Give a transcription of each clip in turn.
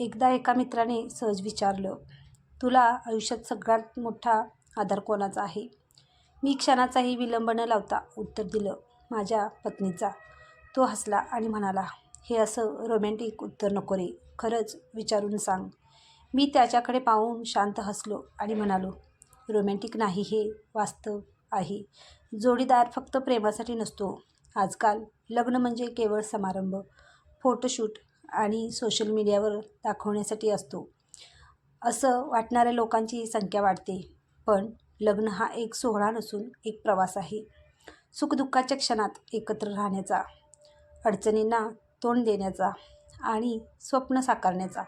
एकदा एका मित्राने सहज विचारलं तुला आयुष्यात सगळ्यात मोठा आधार कोणाचा आहे? मी क्षणाचाही विलंब न लावता उत्तर दिलं माझ्या पत्नीचा. तो हसला आणि म्हणाला हे असं रोमॅन्टिक उत्तर नको रे खरंच विचारून सांग. मी त्याच्याकडे पाहून शांत हसलो आणि म्हणालो रोमॅन्टिक नाही हे वास्तव आहे. जोडीदार फक्त प्रेमासाठी नसतो. आजकाल लग्न म्हणजे केवळ समारंभ फोटोशूट आणि सोशल मीडियावर दाखवण्यासाठी असतो. असं वाटणाऱ्या लोकांची संख्या वाढते पण लग्न हा एक सोहळा नसून एक प्रवास आहे. सुखदुःखाच्या क्षणात एकत्र राहण्याचा अडचणींना तोंड देण्याचा आणि स्वप्न साकारण्याचा.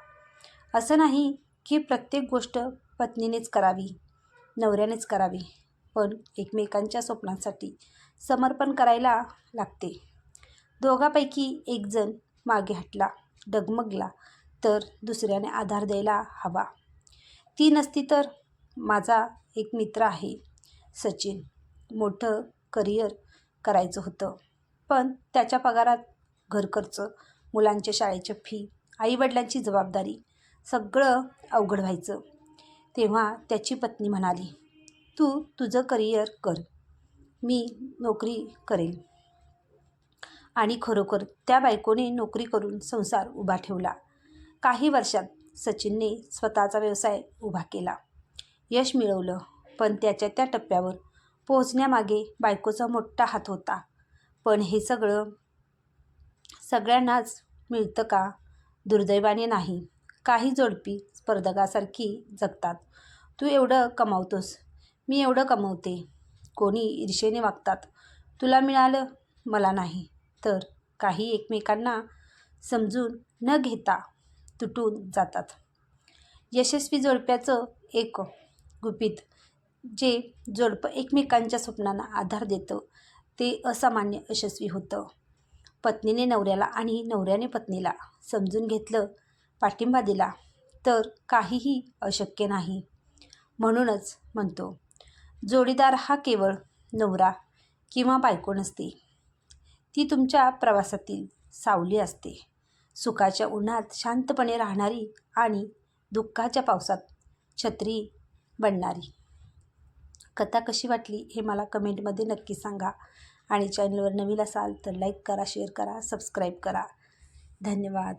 असं नाही की प्रत्येक गोष्ट पत्नीनेच करावी नवऱ्यानेच करावी पण एकमेकांच्या स्वप्नांसाठी समर्पण करायला लागते. दोघापैकी एकजण मागे हटला. डगमगला तर दुसऱ्याने आधार द्यायला हवा. ती नसती तर माझा एक मित्र आहे सचिन. मोठं करिअर करायचं होतं. पण त्याच्या पगारात घरखर्च मुलांच्या शाळेच्या फी आईवडिलांची जबाबदारी सगळं अवघड व्हायचं. तेव्हा त्याची पत्नी म्हणाली तू तुझं करिअर कर. मी नोकरी करेल. आणि खरोखर त्या बायकोने नोकरी करून संसार उभा ठेवला. काही वर्षात सचिनने स्वतःचा व्यवसाय उभा केला. यश मिळवलं पण त्याच्या त्या टप्प्यावर पोहोचण्यामागे बायकोचा मोठा हात होता. पण हे सगळं सगळ्यांनाच मिळतं का? दुर्दैवाने नाही. काही जोडपी स्पर्धकासारखी जगतात. तू एवढं कमावतोस. मी एवढं कमवते. कोणी ईर्षेने वागतात. तुला मिळालं मला नाही. तर काही एकमेकांना समजून न घेता तुटून जातात. यशस्वी जोडप्याचं एक गुपित जे जोडपं एकमेकांच्या स्वप्नांना आधार देतं ते असामान्य यशस्वी होतं. पत्नीने नवऱ्याला आणि नवऱ्याने पत्नीला समजून घेतलं पाठिंबा दिला तर काहीही अशक्य नाही म्हणूनच म्हणतो. जोडीदार हा केवळ नवरा किंवा बायको नसते. ती तुमच्या प्रवासातील सावली असते. सुखाच्या उन्हात शांतपणे राहणारी आणि दुःखाच्या पावसात छत्री बनणारी. कथा कशी वाटली हे मला कमेंटमध्ये नक्की सांगा आणि चॅनलवर नवीन असाल तर लाईक करा शेअर करा सबस्क्राईब करा. धन्यवाद.